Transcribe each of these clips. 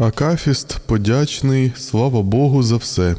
Акафіст подячний, слава Богу за все.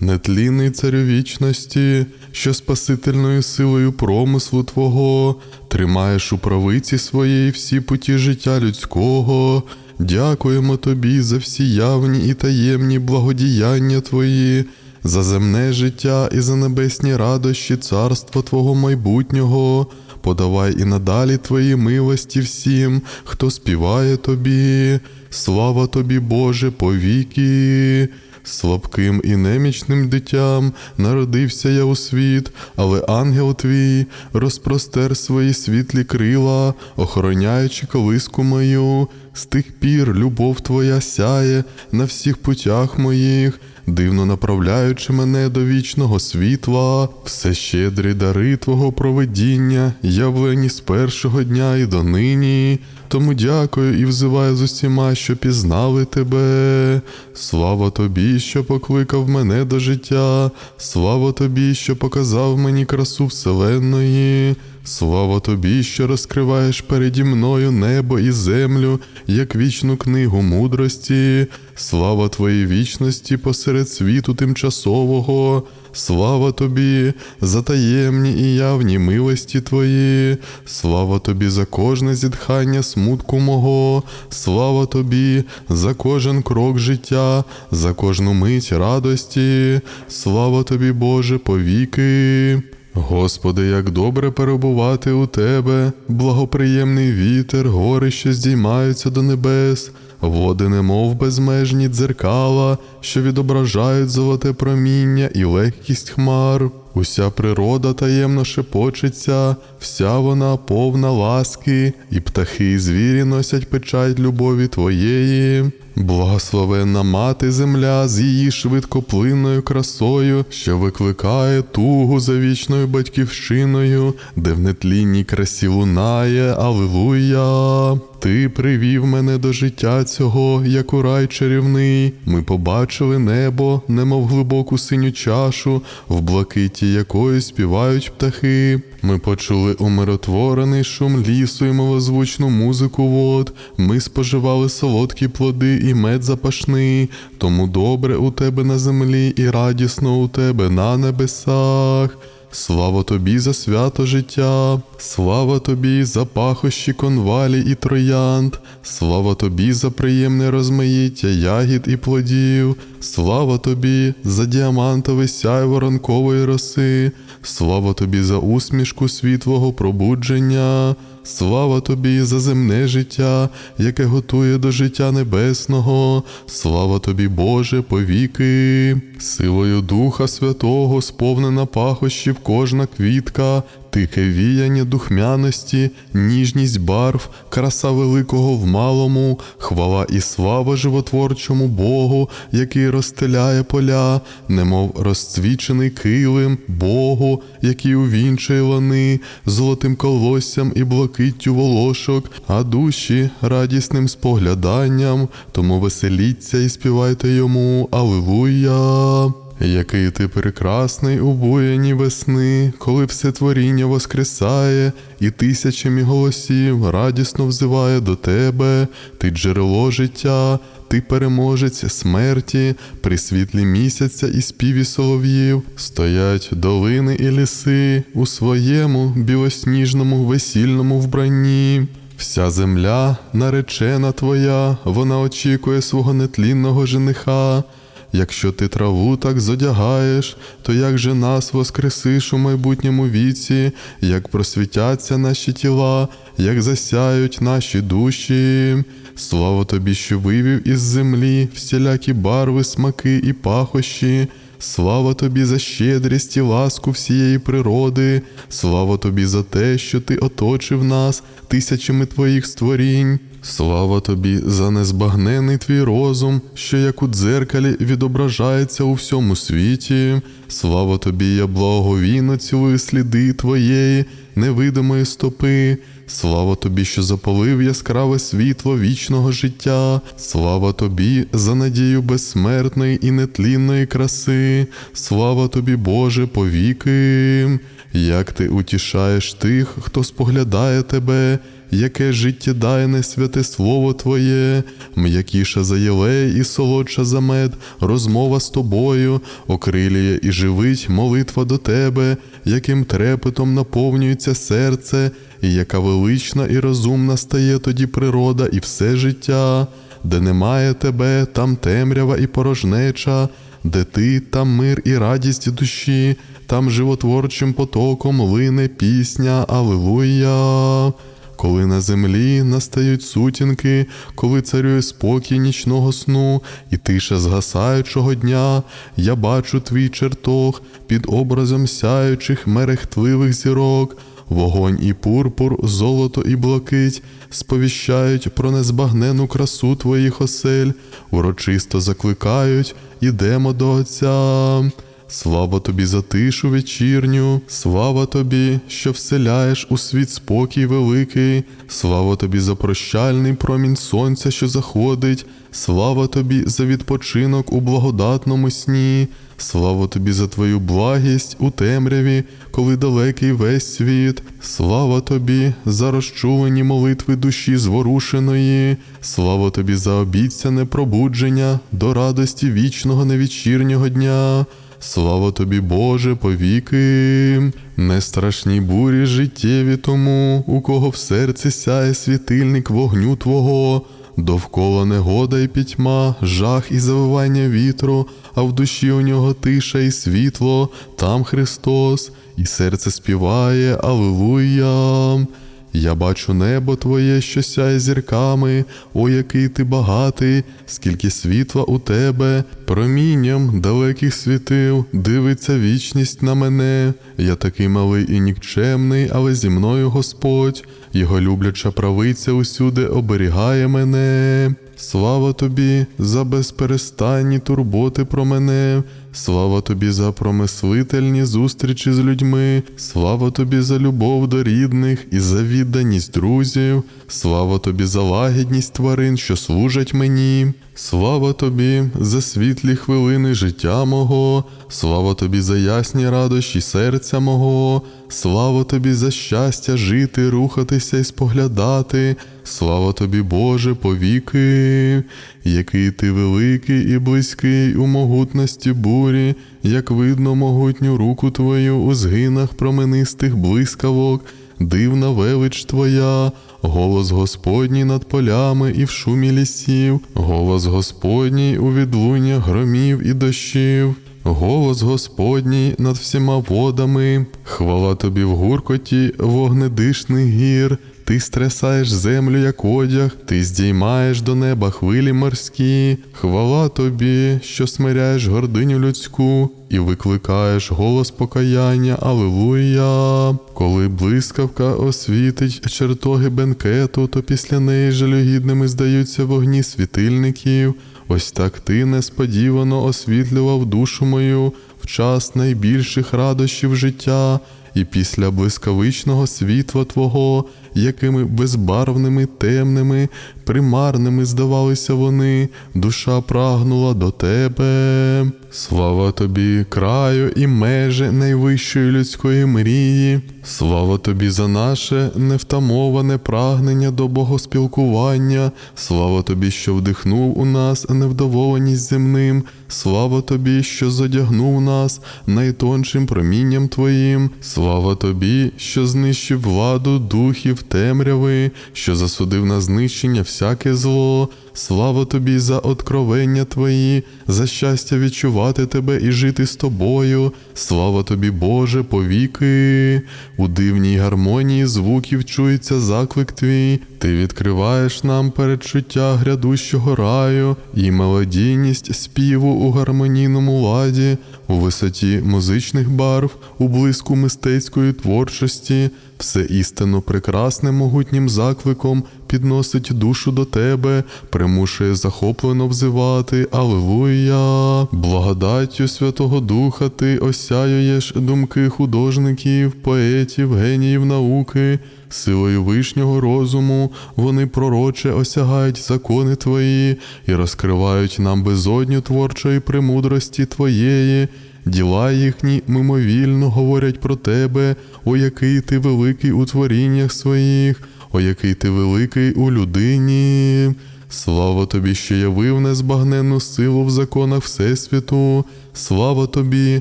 Нетлінний царю вічності, що спасительною силою промислу Твого тримаєш у правиці своєї всі путі життя людського. Дякуємо Тобі за всі явні і таємні благодіяння Твої, за земне життя і за небесні радощі царства Твого майбутнього. Подавай і надалі Твої милості всім, хто співає Тобі. Слава Тобі, Боже, повіки. Слабким і немічним дитям народився я у світ, але ангел твій розпростер свої світлі крила, охороняючи колиску мою. З тих пір любов твоя сяє на всіх путях моїх, дивно направляючи мене до вічного світла, все щедрі дари Твого проведіння, явлені з першого дня і до нині. Тому дякую і взиваю з усіма, що пізнали тебе. Слава тобі, що покликав мене до життя, слава тобі, що показав мені красу вселенної. Слава тобі, що розкриваєш переді мною небо і землю, як вічну книгу мудрості, слава твоїй вічності посеред світу тимчасового, слава тобі за таємні і явні милості твої, слава тобі за кожне зітхання смутку мого, слава тобі за кожен крок життя, за кожну мить радості, слава тобі, Боже, повіки. Господи, як добре перебувати у Тебе, благоприємний вітер, гори, що здіймаються до небес, води, немов безмежні дзеркала, що відображають золоте проміння і легкість хмар. Уся природа таємно шепочеться, вся вона повна ласки, і птахи і звірі носять печать любові Твоєї. Благословенна мати земля з її швидкоплинною красою, що викликає тугу за вічною батьківщиною, де в нетлінній красі лунає, Алилуя! Ти привів мене до життя цього, як у рай чарівний. Ми побачили небо, немов глибоку синю чашу, в блакиті якої співають птахи. Ми почули умиротворений шум лісу і милозвучну музику вод. Ми споживали солодкі плоди і мед запашний, тому добре у тебе на землі і радісно у тебе на небесах. Слава тобі за свято життя, слава тобі за пахощі конвалі і троянд, слава тобі за приємне розмаїття ягід і плодів, слава тобі за діамантове сяйво ранкової роси, слава тобі за усмішку світлого пробудження. Слава тобі за земне життя, яке готує до життя небесного, слава тобі, Боже, повіки, силою Духа Святого сповнена пахощів кожна квітка, тихе віяння духмяності, ніжність барв, краса великого в малому, хвала і слава животворчому Богу, який розстеляє поля, немов розцвічений килим, Богу, який увінчує лани, золотим колоссям і блакиттю волошок, а душі радісним спогляданням, тому веселіться і співайте йому, Алилуя! Який ти прекрасний у буяні весни, коли все творіння воскресає, і тисячами голосів радісно взиває до тебе, ти джерело життя, ти переможець смерті, при світлі місяця і співі солов'їв, стоять долини і ліси у своєму білосніжному весільному вбранні. Вся земля, наречена твоя, вона очікує свого нетлінного жениха. Якщо ти траву так зодягаєш, то як же нас воскресиш у майбутньому віці, як просвітяться наші тіла, як засяють наші душі. Слава тобі, що вивів із землі всілякі барви, смаки і пахощі. Слава тобі за щедрість і ласку всієї природи, слава тобі за те, що ти оточив нас тисячами твоїх створінь. Слава тобі за незбагнений твій розум, що як у дзеркалі відображається у всьому світі. Слава тобі, я благовійно цілую сліди твоєї невидимої стопи. Слава тобі, що запалив яскраве світло вічного життя. Слава тобі за надію безсмертної і нетлінної краси. Слава тобі, Боже, повіки. Як ти утішаєш тих, хто споглядає тебе, яке життєдайне святе слово Твоє, м'якіша за єлей і солодша за мед, розмова з тобою, окрилює і живить молитва до Тебе, яким трепетом наповнюється серце, і яка велична і розумна стає тоді природа і все життя, де немає тебе, там темрява і порожнеча, де ти, там мир і радість душі, там животворчим потоком лине пісня Алилуя. Коли на землі настають сутінки, коли царює спокій нічного сну і тиша згасаючого дня, я бачу твій чертог під образом сяючих мерехтливих зірок, вогонь і пурпур, золото і блакить сповіщають про незбагнену красу твоїх осель, урочисто закликають, ідемо до Отця. Слава тобі за тишу вечірню, слава тобі, що вселяєш у світ спокій великий, слава тобі за прощальний промінь сонця, що заходить, слава тобі за відпочинок у благодатному сні, слава тобі за твою благість у темряві, коли далекий весь світ, слава тобі за розчулені молитви душі зворушеної, слава тобі за обіцяне пробудження до радості вічного невічірнього дня. Слава тобі, Боже, повіки, не страшні бурі життєві тому, у кого в серці сяє світильник вогню Твого, довкола негода і пітьма, жах і завивання вітру, а в душі у нього тиша і світло, там Христос, і серце співає Алилуя. Я бачу небо твоє, що сяє зірками, о, який ти багатий, скільки світла у тебе, промінням далеких світил, дивиться вічність на мене. Я такий малий і нікчемний, але зі мною Господь, його любляча правиця усюди оберігає мене. Слава тобі за безперестанні турботи про мене, слава тобі за промислительні зустрічі з людьми, слава тобі за любов до рідних і за відданість друзів, слава тобі за лагідність тварин, що служать мені. Слава тобі за світлі хвилини життя мого, слава тобі за ясні радощі серця мого, слава тобі за щастя жити, рухатися і споглядати, слава тобі, Боже, повіки, який ти великий і близький у могутності бурі, як видно могутню руку твою у згинах променистих блискавок. Дивна велич твоя, голос Господній над полями і в шумі лісів, голос Господній у відлуннях громів і дощів, голос Господній над всіма водами, хвала тобі в гуркоті вогнедишних гір. Ти стрясаєш землю, як одяг, ти здіймаєш до неба хвилі морські, хвала тобі, що смиряєш гординю людську, і викликаєш голос покаяння, Алилуя. Коли блискавка освітить чертоги бенкету, то після неї жалюгідними здаються вогні світильників. Ось так ти несподівано освітлював душу мою в час найбільших радощів життя, і після блискавичного світла Твого, якими безбарвними, темними, примарними здавалися вони, душа прагнула до Тебе. Слава тобі, краю і межі найвищої людської мрії. Слава тобі за наше невтамоване прагнення до богоспілкування. Слава тобі, що вдихнув у нас невдоволеність земним. Слава тобі, що задягнув нас найтоншим промінням Твоїм. Слава тобі, що знищив владу духів темряви, що засудив на знищення всяке зло. Слава тобі за откровення Твої, за щастя відчувати Тебе і жити з тобою. Слава тобі, Боже, повіки. У дивній гармонії звуків чується заклик твій. Ти відкриваєш нам передчуття грядущого раю і мелодійність співу у гармонійному ладі, у висоті музичних барв, у блиску мистецької творчості, все істинно прекрасне могутнім закликом підносить душу до тебе, примушує захоплено взивати Алилуя. Благодаттю Святого Духа ти осяюєш думки художників, поетів, геніїв науки. Силою вишнього розуму вони пророче осягають закони твої і розкривають нам безодню творчої премудрості твоєї. Діла їхні мимовільно говорять про тебе, о який ти великий у творіннях своїх. о який ти великий у людині. Слава тобі, що явив незбагненну силу в законах Всесвіту. Слава тобі,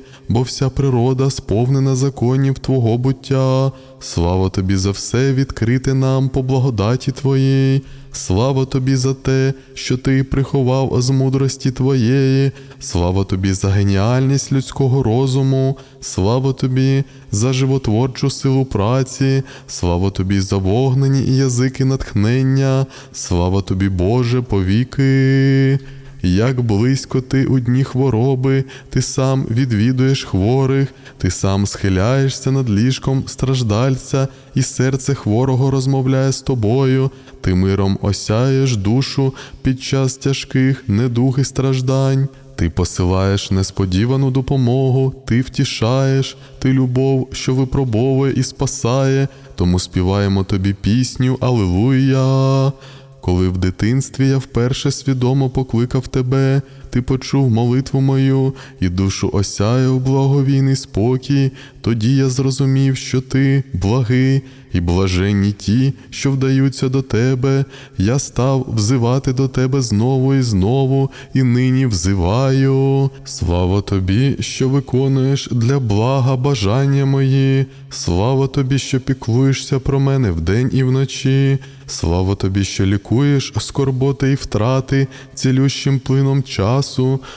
бо вся природа сповнена законів Твого буття. Слава тобі за все відкрите нам по благодаті Твоїй. Слава тобі за те, що ти приховав з мудрості Твоєї. Слава тобі за геніальність людського розуму. Слава тобі за животворчу силу праці. Слава тобі за вогнені і язики натхнення. Слава тобі, Боже, повіки. Як близько ти у дні хвороби, ти сам відвідуєш хворих, ти сам схиляєшся над ліжком страждальця, і серце хворого розмовляє з тобою, ти миром осяєш душу під час тяжких недуг і страждань. Ти посилаєш несподівану допомогу, ти втішаєш, ти любов, що випробовує і спасає, тому співаємо тобі пісню Алилуя. Коли в дитинстві я вперше свідомо покликав тебе, ти почув молитву мою і душу осяяв благовійний спокій, тоді я зрозумів, що ти благий і блаженні ті, що вдаються до тебе. Я став взивати до тебе знову і знову, і нині взиваю. Слава тобі, що виконуєш для блага бажання мої. Слава тобі, що піклуєшся про мене вдень і вночі. Слава тобі, що лікуєш скорботи і втрати цілющим плином часу.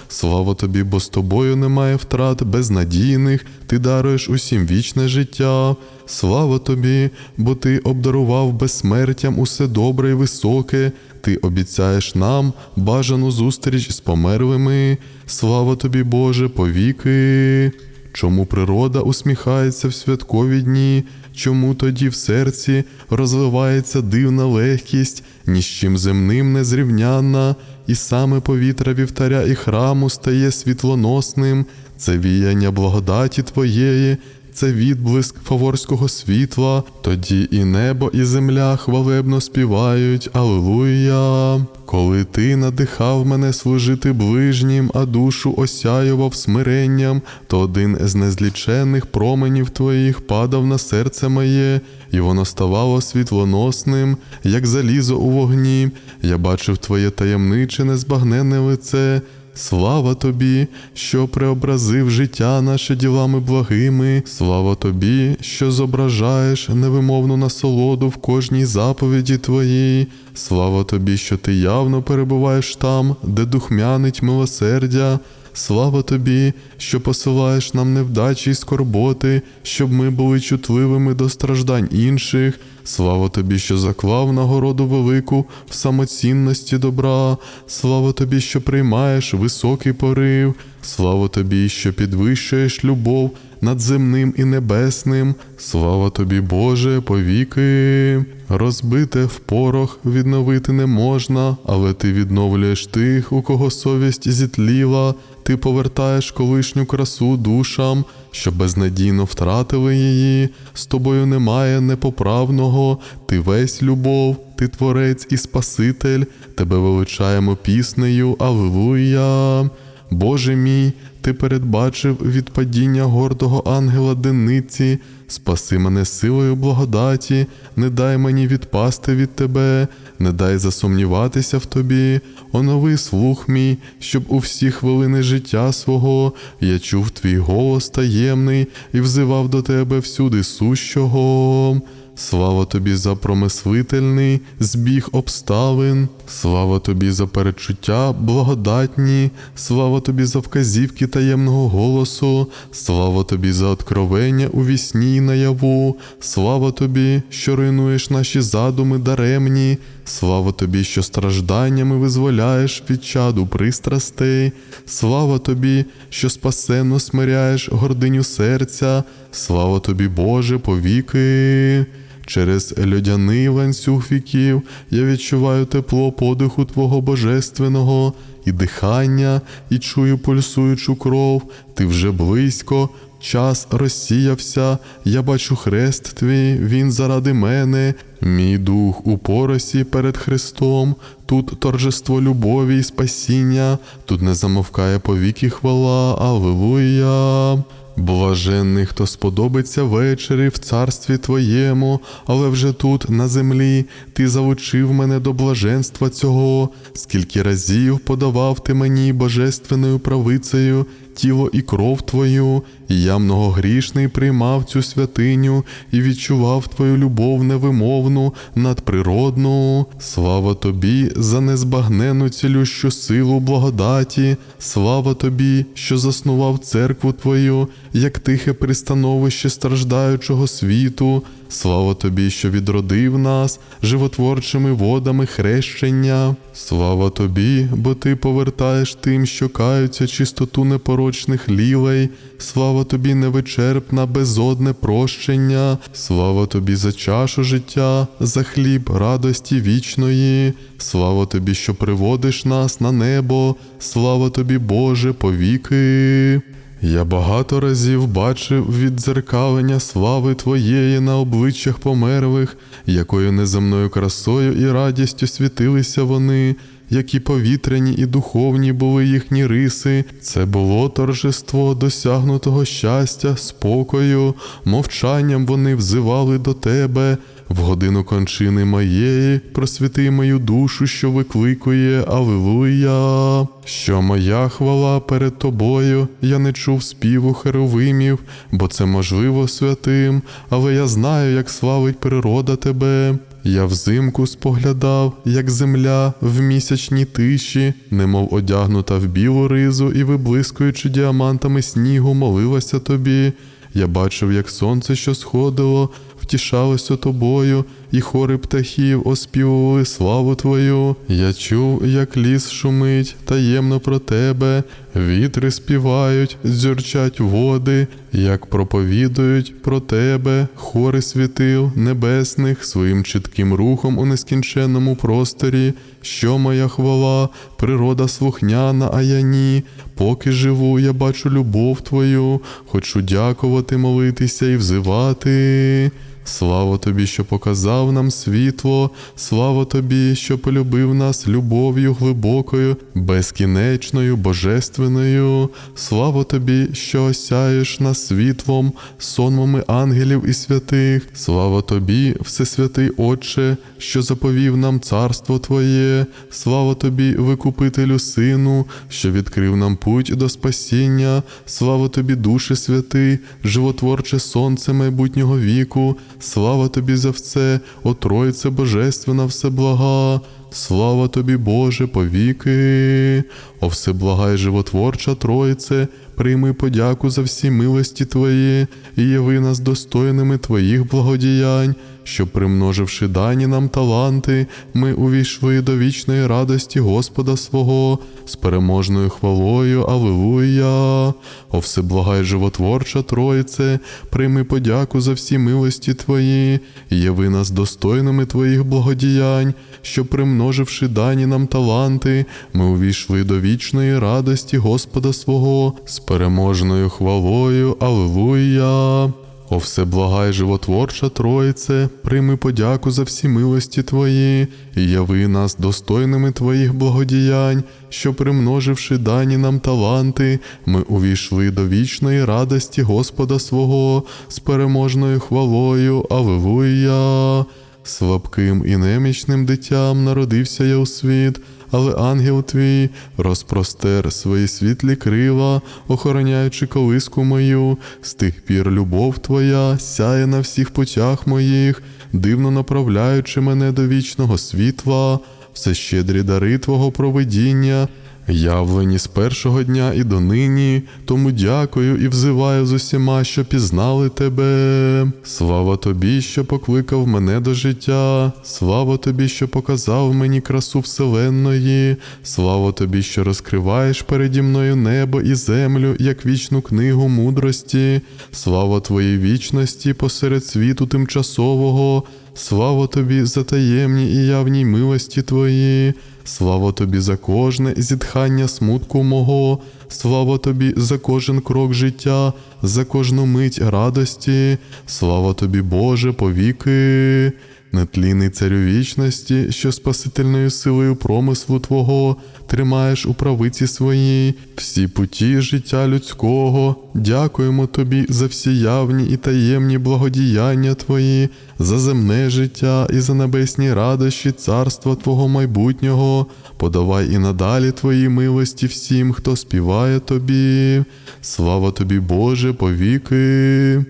Слава тобі, бо з тобою немає втрат безнадійних, ти даруєш усім вічне життя. Слава тобі, бо ти обдарував безсмертям усе добре і високе. Ти обіцяєш нам бажану зустріч з померлими. Слава тобі, Боже, повіки. Чому природа усміхається в святкові дні? Чому тоді в серці розливається дивна легкість, ні з чим земним не зрівнянна, і саме повітря вівтаря і храму стає світлоносним, це віяння благодаті Твоєї, це відблиск фаворського світла, тоді і небо, і земля хвалебно співають Аллилуйя. Коли ти надихав мене служити ближнім, а душу осяював смиренням, то один з незліченних променів твоїх падав на серце моє, і воно ставало світлоносним, як залізо у вогні. Я бачив твоє таємниче, незбагненне лице. Слава тобі, що преобразив життя наше ділами благими. Слава тобі, що зображаєш невимовну насолоду в кожній заповіді твоїй. Слава тобі, що ти явно перебуваєш там, де духмянить милосердя. Слава тобі, що посилаєш нам невдачі й скорботи, щоб ми були чутливими до страждань інших. Слава тобі, що заклав нагороду велику в самоцінності добра. Слава тобі, що приймаєш високий порив. Слава тобі, що підвищуєш любов над земним і небесним. Слава тобі, Боже, повіки. Розбите в порох відновити не можна, але ти відновлюєш тих, у кого совість зітліла, ти повертаєш колишню красу душам, що безнадійно втратили її. З тобою немає непоправного, ти весь любов, ти творець і Спаситель, тебе величаємо піснею, Аллилуйя. Боже мій, ти передбачив від падіння гордого ангела дениці, спаси мене силою благодаті, не дай мені відпасти від тебе, не дай засумніватися в тобі, онови слух мій, щоб у всі хвилини життя свого я чув твій голос таємний і взивав до тебе всюди сущого. Слава тобі за промислительний збіг обставин, слава тобі за перечуття благодатні, слава тобі за вказівки таємного голосу, слава тобі за откровення у вісні й наяву, слава тобі, що руйнуєш наші задуми даремні, слава тобі, що стражданнями визволяєш від чаду пристрастей, слава тобі, що спасенно смиряєш гординю серця, слава тобі, Боже, повіки. Через льодяний ланцюг віків я відчуваю тепло подиху Твого Божественного і дихання, і чую пульсуючу кров, ти вже близько, час розсіявся, я бачу хрест твій, він заради мене, мій дух у поросі перед Христом, тут торжество любові і спасіння, тут не замовкає повіки хвала, Аллилуйя. Блаженний, хто сподобиться ввечері в царстві Твоєму, але вже тут, на землі, Ти залучив мене до блаженства цього, скільки разів подавав ти мені божественною правицею тіло і кров Твою, я многогрішний приймав цю святиню і відчував Твою любов невимовну, надприродну. Слава Тобі за незбагнену цілющу силу благодаті, слава Тобі, що заснував церкву Твою, як тихе пристановище страждаючого світу. Слава тобі, що відродив нас животворчими водами хрещення. Слава тобі, бо ти повертаєш тим, що каються чистоту непорочних лілей. Слава тобі, невичерпна, безодне прощення. Слава тобі за чашу життя, за хліб радості вічної. Слава тобі, що приводиш нас на небо. Слава тобі, Боже, повіки. Я багато разів бачив віддзеркалення слави Твоєї на обличчях померлих, якою неземною красою і радістю світилися вони, які повітряні і духовні були їхні риси. Це було торжество досягнутого щастя, спокою, мовчанням вони взивали до Тебе. В годину кончини моєї просвіти мою душу, що викликує Алилуя. Що моя хвала перед тобою, я не чув співу херовимів, бо це можливо святим, але я знаю, як славить природа тебе. Я взимку споглядав, як земля в місячній тиші, немов одягнута в білу ризу і виблискуючи діамантами снігу, молилася тобі. Я бачив, як сонце, що сходило, втішалося тобою, і хори птахів оспівували славу Твою. Я чув, як ліс шумить таємно про тебе, вітри співають, дзюрчать води, як проповідують про тебе, хори світил небесних своїм чітким рухом у нескінченному просторі, що моя хвала, природа слухняна, а я ні. Поки живу, я бачу любов Твою, хочу дякувати, молитися і взивати. Слава тобі, що показав нам світло, слава тобі, що полюбив нас любов'ю глибокою, безкінечною, божественною. Слава тобі, що осяєш нас світлом, сонмами ангелів і святих. Слава тобі, Всесвятий Отче, що заповів нам царство Твоє. Слава тобі, Викупителю Сину, що відкрив нам путь до спасіння. Слава тобі, Душе Святий, животворче сонце майбутнього віку. Слава тобі за все, о Тройце Божественна, всеблага. Слава тобі, Боже, повіки, о всеблага й животворча Тройце, прийми подяку за всі милості Твої, і яви нас достойними Твоїх благодіянь, що, примноживши дані нам таланти, ми увійшли до вічної радості Господа свого з переможною хвалою. Алилуя! О всеблага й животворча Тройце, прийми подяку за всі милості Твої, яви нас достойними Твоїх благодіянь, що, примноживши дані нам таланти, ми увійшли до вічної радості Господа свого з переможною хвалою. Алилуя! О всеблага й животворча Тройце, прийми подяку за всі милості Твої, і яви нас достойними Твоїх благодіянь, що, примноживши дані нам таланти, ми увійшли до вічної радості Господа свого з переможною хвалою. Алилуя! Слабким і немічним дитям народився я у світ, але ангел твій розпростер свої світлі крила, охороняючи колиску мою, з тих пір любов твоя сяє на всіх путях моїх, дивно направляючи мене до вічного світла, все щедрі дари Твого провидіння. Явлені з першого дня і до нині, тому дякую і взиваю з усіма, що пізнали тебе. Слава тобі, що покликав мене до життя, слава тобі, що показав мені красу вселенної, слава тобі, що розкриваєш переді мною небо і землю, як вічну книгу мудрості, слава твоїй вічності посеред світу тимчасового. Слава тобі за таємні і явні милості твої, слава тобі за кожне зітхання смутку мого, слава тобі за кожен крок життя, за кожну мить радості, слава тобі, Боже, повіки. нетлінний царю вічності, що спасительною силою промислу Твого тримаєш у правиці своїй всі путі життя людського. Дякуємо Тобі за всі явні і таємні благодіяння Твої, за земне життя і за небесні радощі царства Твого майбутнього. Подавай і надалі Твої милості всім, хто співає Тобі. Слава Тобі, Боже, повіки.